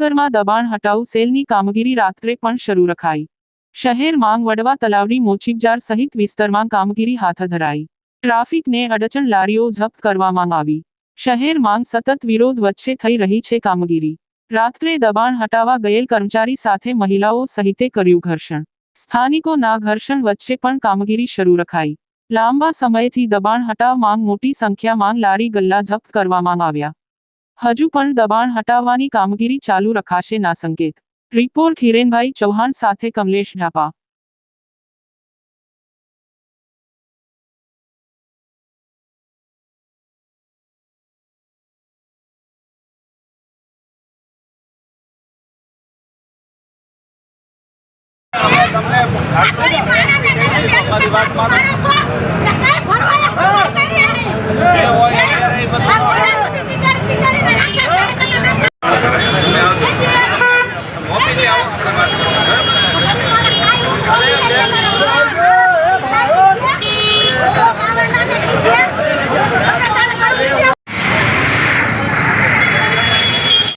દબાણ હટાવ સેલની કામગીરી રાત્રે પણ શરૂ રખાઈ. શહેર માંગ વડવા તલાવડી મોચીબજાર સહિત વિસ્તારમાં કામગીરી હાથ ધરાઈ. ટ્રાફિકને અડચણ લારીઓ જપ્ત કરવામાં આવી. શહેર માંગ સતત વિરોધ વચ્ચે થઈ રહી છે કામગીરી. રાત્રે દબાણ હટાવવા ગયેલ કર્મચારી સાથે મહિલાઓ સહિતે કર્યું ઘર્ષણ. સ્થાનિકોના ઘર્ષણ વચ્ચે પણ કામગીરી શરૂ રખાઈ. લાંબા સમયથી દબાણ હટાવ માંગ મોટી સંખ્યામાં લારી ગલ્લા જપ્ત કરવામાં આવ્યા. હજુ પણ દબાણ હટાવવાની કામગીરી ચાલુ રખાશે ના સંકેત. રિપોર્ટ હિરેનભાઈ ચૌહાણ સાથે કમલેશ ઢાપા. તમને વાત Thank you.